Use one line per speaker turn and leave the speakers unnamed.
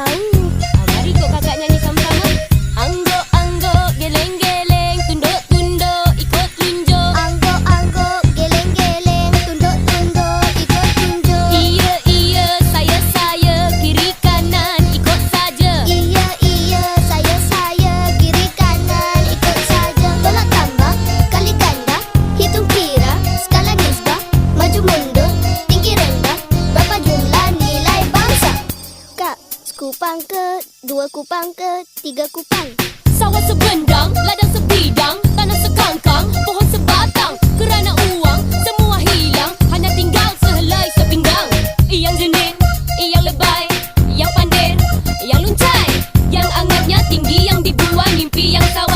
tahu. Ah,
Agar ikut kakak nyanyi sama-sama. Anggo, anggo, geleng, geleng Tunduk, tunduk, ikut tunjuk.
Anggo, anggo, geleng, geleng Tunduk, tunduk, ikut tunjuk.
Iya, iya, saya, saya Kiri, kanan, ikut saja.
Iya, iya, saya, saya Kiri, kanan, ikut saja. Tolak tambah, kali ganda Hitung kira, skala nisbah Maju mundur kupang ke, dua kupang ke, tiga kupang.
Sawah sebendang, ladang sebidang, tanah sekangkang, pohon sebatang. Kerana uang, semua hilang, hanya tinggal sehelai sepinggang. Yang jenin, yang lebay, yang pandir, yang luncai. Yang angatnya tinggi, yang dibuang mimpi yang sawah.